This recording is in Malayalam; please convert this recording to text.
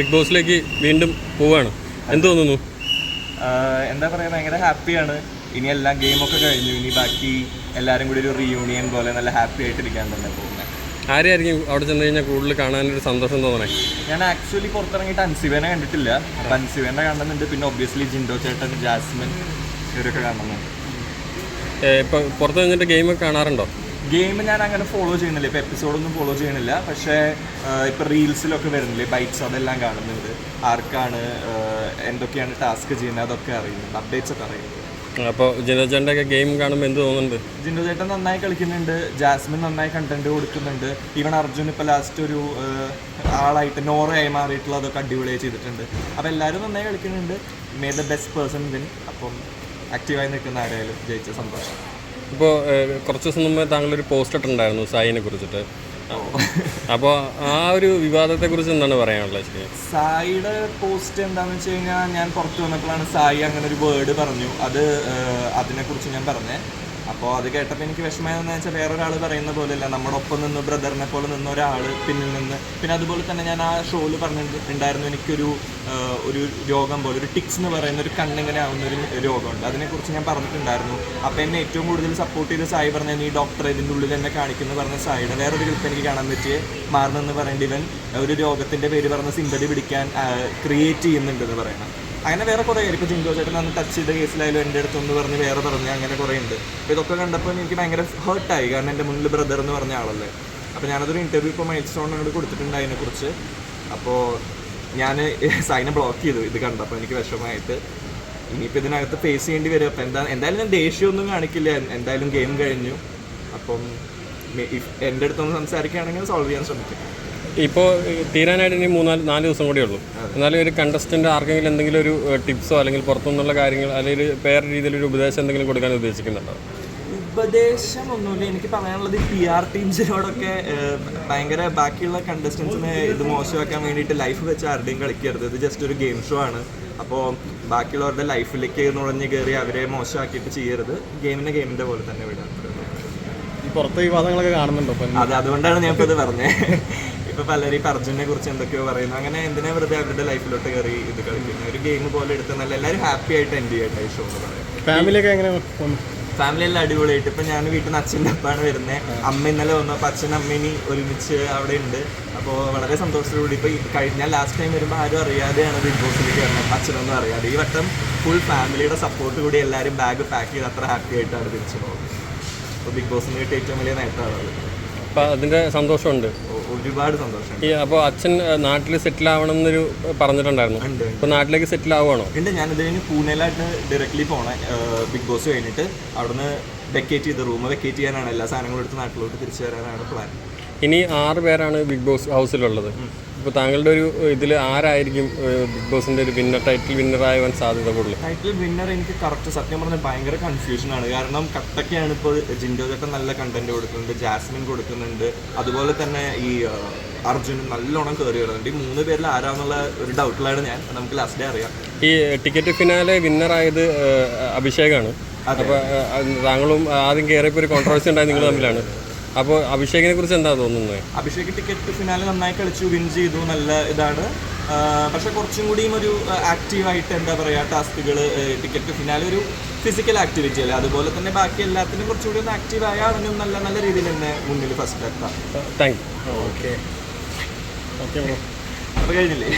ബിഗ് ബോസിലേക്ക് വീണ്ടും പോവാണ്. എന്ത് തോന്നുന്നു? എന്താ പറയുക ഭയങ്കര ഹാപ്പിയാണ്. ഇനി എല്ലാം ഗെയിമൊക്കെ കഴിഞ്ഞു. ഇനി ബാക്കി എല്ലാവരും കൂടി ഒരു റീയൂണിയൻ പോലെ നല്ല ഹാപ്പി ആയിട്ടിരിക്കാൻ തന്നെ പോകുന്നത് ആരെയായിരിക്കും അവിടെ ചെന്ന് കഴിഞ്ഞാൽ കൂടുതൽ കാണാനൊരു സന്തോഷം തോന്നണേ? ഞാൻ ആക്ച്വലി പുറത്തിറങ്ങിയിട്ട് അൻസിബേനെ കണ്ടിട്ടില്ല. അപ്പം അൻസിബേനെ കാണുന്നുണ്ട്. പിന്നെ ഒബ്വിയസ്ലി ജിൻഡോ ചേട്ടൻ ജാസ്മിൻ ഇവരൊക്കെ കാണുന്നുണ്ട്. ഇപ്പം പുറത്ത് നിന്നിട്ട് ഗെയിമൊക്കെ കാണാറുണ്ടോ? ഗെയിം ഞാൻ അങ്ങനെ ഫോളോ ചെയ്യുന്നില്ല ഇപ്പോൾ എപ്പിസോഡൊന്നും ഫോളോ ചെയ്യണില്ല പക്ഷേ ഇപ്പോൾ റീൽസിലൊക്കെ വരുന്നില്ലേ? ബൈറ്റ്സ് അതെല്ലാം കാണുന്നുണ്ട്. ആർക്കാണ് എന്തൊക്കെയാണ് ടാസ്ക് ചെയ്യുന്നത്? അതൊക്കെ അറിയുന്നുണ്ട്. അപ്ഡേറ്റ്സ് ഒക്കെ അറിയുന്നുണ്ട്. അപ്പോൾ ജിനോചേന്റെ ഒക്കെ ഗെയിം കാണുമ്പോൾ എന്ത് തോന്നുന്നുണ്ട്? ജിൻഡോ ചേട്ടൻ നന്നായി കളിക്കുന്നുണ്ട്. ജാസ്മിൻ നന്നായി കണ്ടന്റ് കൊടുക്കുന്നുണ്ട്. ഈവൻ അർജുൻ ഇപ്പോൾ ലാസ്റ്റ് ഒരു ആളായിട്ട് നോറയായി മാറിയിട്ടുള്ള അതൊക്കെ അടിപൊളിയായി ചെയ്തിട്ടുണ്ട്. അപ്പോൾ എല്ലാവരും നന്നായി കളിക്കുന്നുണ്ട്. May the best person win അപ്പം ആക്റ്റീവായി നിൽക്കുന്ന ആരായാലും ജയിച്ച സന്തോഷം. ഇപ്പോൾ കുറച്ച് ദിവസം മുമ്പ് താങ്കളൊരു പോസ്റ്റ് ഇട്ടുണ്ടായിരുന്നു സായിനെ കുറിച്ചിട്ട്. അപ്പോൾ ആ ഒരു വിവാദത്തെ കുറിച്ച് എന്താണ് പറയാനുള്ളത് ശരി? സായിയുടെ പോസ്റ്റ് എന്താണെന്ന് വെച്ച് കഴിഞ്ഞാൽ ഞാൻ പുറത്ത് വന്നപ്പോഴാണ് സായി അങ്ങനെ ഒരു വേർഡ് പറഞ്ഞു. അത് അതിനെക്കുറിച്ച് ഞാൻ പറഞ്ഞേ. അപ്പോൾ അത് കേട്ടപ്പോൾ എനിക്ക് വിഷമമായെന്ന് വെച്ചാൽ വേറൊരാൾ പറയുന്ന പോലെയല്ല. നമ്മുടെ ഒപ്പം നിന്ന് ബ്രദറിനെ പോലെ നിന്ന ഒരാൾ പിന്നിൽ നിന്ന്. പിന്നെ അതുപോലെ തന്നെ ഞാൻ ആ ഷോയിൽ പറഞ്ഞിട്ടുണ്ടായിരുന്നു എനിക്കൊരു ഒരു രോഗം പോലെ ഒരു ടിക്സ് എന്ന് പറയുന്ന ഒരു കണ്ണിങ്ങനെ ആവുന്ന ഒരു രോഗമുണ്ട്. അതിനെക്കുറിച്ച് ഞാൻ പറഞ്ഞിട്ടുണ്ടായിരുന്നു. അപ്പോൾ എന്നെ ഏറ്റവും കൂടുതൽ സപ്പോർട്ട് ചെയ്ത സായി പറഞ്ഞ നീ ഡോക്ടർ ഇതിന്റെ ഉള്ളിൽ എന്നെ കാണിക്കുന്നു പറഞ്ഞ സായിയുടെ വേറൊരു ഗ്രൂപ്പ് എനിക്ക് കാണാൻ പറ്റിയ മാറണമെന്ന് പറയേണ്ടി ഇവൻ ഒരു രോഗത്തിന്റെ പേര് പറഞ്ഞ സിമ്പതി പിടിക്കാൻ ക്രിയേറ്റ് ചെയ്യുന്നുണ്ടെന്ന് പറയണം. അങ്ങനെ വേറെ കുറേ ഇപ്പൊ ജിങ്കോ ചേട്ടൻ അന്ന് ടച്ച് ചെയ്ത കേസിലായാലും എന്റെ അടുത്തൊന്ന് പറഞ്ഞ് വേറെ പറഞ്ഞ് അങ്ങനെ കുറേ ഉണ്ട് അപ്പോൾ ഇതൊക്കെ കണ്ടപ്പോൾ എനിക്ക് ഭയങ്കര ഹേർട്ടായി കാരണം എന്റെ മുന്നിൽ ബ്രദർ എന്ന് പറഞ്ഞ ആളല്ലേ. അപ്പോൾ ഞാനതൊരു ഇന്റർവ്യൂ ഇപ്പോൾ മൈൽ അങ്ങോട്ട് കൊടുത്തിട്ടുണ്ട് അതിനെക്കുറിച്ച്. അപ്പോൾ ഞാൻ സൈനെ ബ്ലോക്ക് ചെയ്തു ഇത് കണ്ടപ്പോൾ. എനിക്ക് വിഷമമായിട്ട് ഇനിയിപ്പോൾ ഇതിനകത്ത് ഫേസ് ചെയ്യേണ്ടി വരും. അപ്പോൾ എന്താ എന്തായാലും ഞാൻ ദേഷ്യമൊന്നും കാണിക്കില്ല. എന്തായാലും ഗെയിം കഴിഞ്ഞു. അപ്പം എന്റെ അടുത്തൊന്ന് സംസാരിക്കുകയാണെങ്കിൽ സോൾവ് ചെയ്യാൻ ശ്രമിക്കും. ഇപ്പോൾ തീരാനായിട്ട് ഇനി മൂന്നാൽ നാല് ദിവസം കൂടെ ഉള്ളൂ. എന്നാലും ഒരു കണ്ടസ്റ്റന്റ് ആർക്കെങ്കിലും എന്തെങ്കിലും ഒരു ടിപ്സോ അല്ലെങ്കിൽ പുറത്തുനിന്നുള്ള കാര്യങ്ങൾ അല്ലെങ്കിൽ വേറെ രീതിയിൽ ഒരു ഉപദേശം എന്തെങ്കിലും കൊടുക്കാൻ ഉദ്ദേശിക്കുന്നുണ്ടോ? ഉപദേശം ഒന്നുമില്ല. എനിക്ക് പറയാനുള്ളത് പി ആർ ടീംസിനോടൊക്കെ ഭയങ്കര ബാക്കിയുള്ള കണ്ടസ്റ്റൻസിനെ ഇത് മോശമാക്കാൻ വേണ്ടിയിട്ട് ലൈഫ് വെച്ച് ആരുടെയും കളിക്കരുത്. ഇത് ജസ്റ്റ് ഒരു ഗെയിം ഷോ ആണ്. അപ്പോൾ ബാക്കിയുള്ളവരുടെ ലൈഫിലേക്ക് നുഴഞ്ഞു കയറി അവരെ മോശമാക്കിയിട്ട് ചെയ്യരുത്. ഗെയിമിനെ ഗെയിമിന്റെ പോലെ തന്നെ വിടാൻ പുറത്ത് പുറത്തെ വിവാദങ്ങളൊക്കെ കാണുന്നുണ്ടോ? അതെ അതുകൊണ്ടാണ് ഞാൻ ഇപ്പോൾ ഇത് പറഞ്ഞത് ഇപ്പൊ പലരും ഈ അർജുനെ കുറിച്ച് എന്തൊക്കെയോ പറയുന്നു. അങ്ങനെ എന്തിനാ വെറുതെ അവരുടെ ലൈഫിലോട്ട് കയറി ഇത് കളിക്കുന്നത്? ഒരു ഗെയിം പോലെ എടുത്ത് നല്ല എല്ലാവരും ഹാപ്പി ആയിട്ട് എൻഡ് ചെയ്യട്ടെ ഈ ഷോ എന്ന് പറയാം. ഫാമിലിയൊക്കെ എങ്ങനെ? ഫാമിലി എല്ലാം അടിപൊളിയായിട്ട്. ഇപ്പൊ ഞാൻ വീട്ടിൽ നിന്ന് അച്ഛന്റെ അപ്പാണ് വരുന്നത് അമ്മ ഇന്നലെ വന്നു. അപ്പൊ അച്ഛൻ അമ്മേനി ഒരുമിച്ച് അവിടെ ഉണ്ട്. അപ്പോൾ വളരെ സന്തോഷത്തോടുകൂടി ഇപ്പൊ കഴിഞ്ഞ ലാസ്റ്റ് ടൈം വരുമ്പോൾ ആരും അറിയാതെയാണ് ബിഗ് ബോസിലേക്ക് വരുന്നത് അച്ഛനൊന്നും അറിയാതെ. ഈ വട്ടം ഫുൾ ഫാമിലിയുടെ സപ്പോർട്ട് കൂടി എല്ലാവരും ബാഗ് പാക്ക് ചെയ്ത് അത്ര ഹാപ്പി ആയിട്ടാണ് തിരിച്ചു പോകുന്നത്. അപ്പോൾ ബിഗ് ബോസിന് കിട്ടിയ ഏറ്റവും വലിയ നേട്ടമാണ് അത് അപ്പോൾ അതിന്റെ സന്തോഷമുണ്ട്. ഒരുപാട് സന്തോഷം ഈ അപ്പോൾ അച്ഛൻ നാട്ടിൽ സെറ്റിൽ ആവണം എന്നൊരു പറഞ്ഞിട്ടുണ്ടായിരുന്നു അപ്പോൾ നാട്ടിലേക്ക് സെറ്റിൽ ആവുകയാണോ ഉണ്ട് ഞാനിത് കഴിഞ്ഞ് പൂനെയിലായിട്ട് ഡയറക്റ്റ്ലി പോണേ. ബിഗ് ബോസ് കഴിഞ്ഞിട്ട് അവിടുന്ന് വെക്കേറ്റ് ചെയ്ത് റൂം വെക്കേറ്റ് ചെയ്യാനാണ് എല്ലാ സാധനങ്ങളും എടുത്ത് നാട്ടിലോട്ട് തിരിച്ചു വരാനാണ് പ്ലാൻ ഇനി ആറ് പേരാണ് ബിഗ് ബോസ് ഹൗസിലുള്ളത്. ഇപ്പോൾ താങ്കളുടെ ഒരു ഇതിൽ ആരായിരിക്കും ബിഗ് ബോസിന്റെ ഒരു വിന്നർ ടൈറ്റിൽ വിന്നർ ആവാൻ സാധ്യത കൂടുതൽ ടൈറ്റിൽ വിന്നർ എനിക്ക് കറക്റ്റ് സത്യം പറഞ്ഞാൽ ഭയങ്കര കൺഫ്യൂഷനാണ് കാരണം കട്ടക്കയാണ് ഇപ്പോൾ ജിൻഡോ ചേട്ടൻ നല്ല കണ്ടന്റ് കൊടുക്കുന്നുണ്ട് ജാസ്മിൻ കൊടുക്കുന്നുണ്ട് അതുപോലെ തന്നെ ഈ അർജുനും നല്ലോണം കയറി വരുന്നുണ്ട്. ഈ മൂന്ന് പേരിൽ ആരാന്നുള്ള ഒരു ഡൗട്ടിലാണ് ഞാൻ. നമുക്ക് ലാസ്റ്റ് ഡേ അറിയാം. ഈ ടിക്കറ്റ് ഫിനാലെ വിന്നറായത് അഭിഷേകാണ്. അപ്പോൾ താങ്കളും ആദ്യം കയറിയപ്പോൾ ഒരു കോൺട്രവേഴ്സി ഉണ്ടായത് നിങ്ങൾ തമ്മിലാണ്. അപ്പോൾ അഭിഷേകിനെ കുറിച്ച് എന്താ തോന്നുന്നത് അഭിഷേക് ടിക്കറ്റ് ഫിനാലെ നന്നായി കളിച്ചു വിൻ ചെയ്തു നല്ല ഇതാണ്. പക്ഷെ കുറച്ചും കൂടിയും ഒരു ആക്റ്റീവായിട്ട് എന്താ പറയുക ടാസ്കുകൾ ടിക്കറ്റ് ഫിനാലെ ഒരു ഫിസിക്കൽ ആക്ടിവിറ്റി അല്ലേ? അതുപോലെ തന്നെ ബാക്കി എല്ലാത്തിനും കുറച്ചുകൂടി ഒന്ന് ആക്റ്റീവ് ആയ അവനും നല്ല നല്ല രീതിയിൽ തന്നെ മുന്നിൽ ഫസ്റ്റ് എത്താം. Thank you okay. ഓക്കെ അപ്പോൾ കഴിഞ്ഞില്ലേ?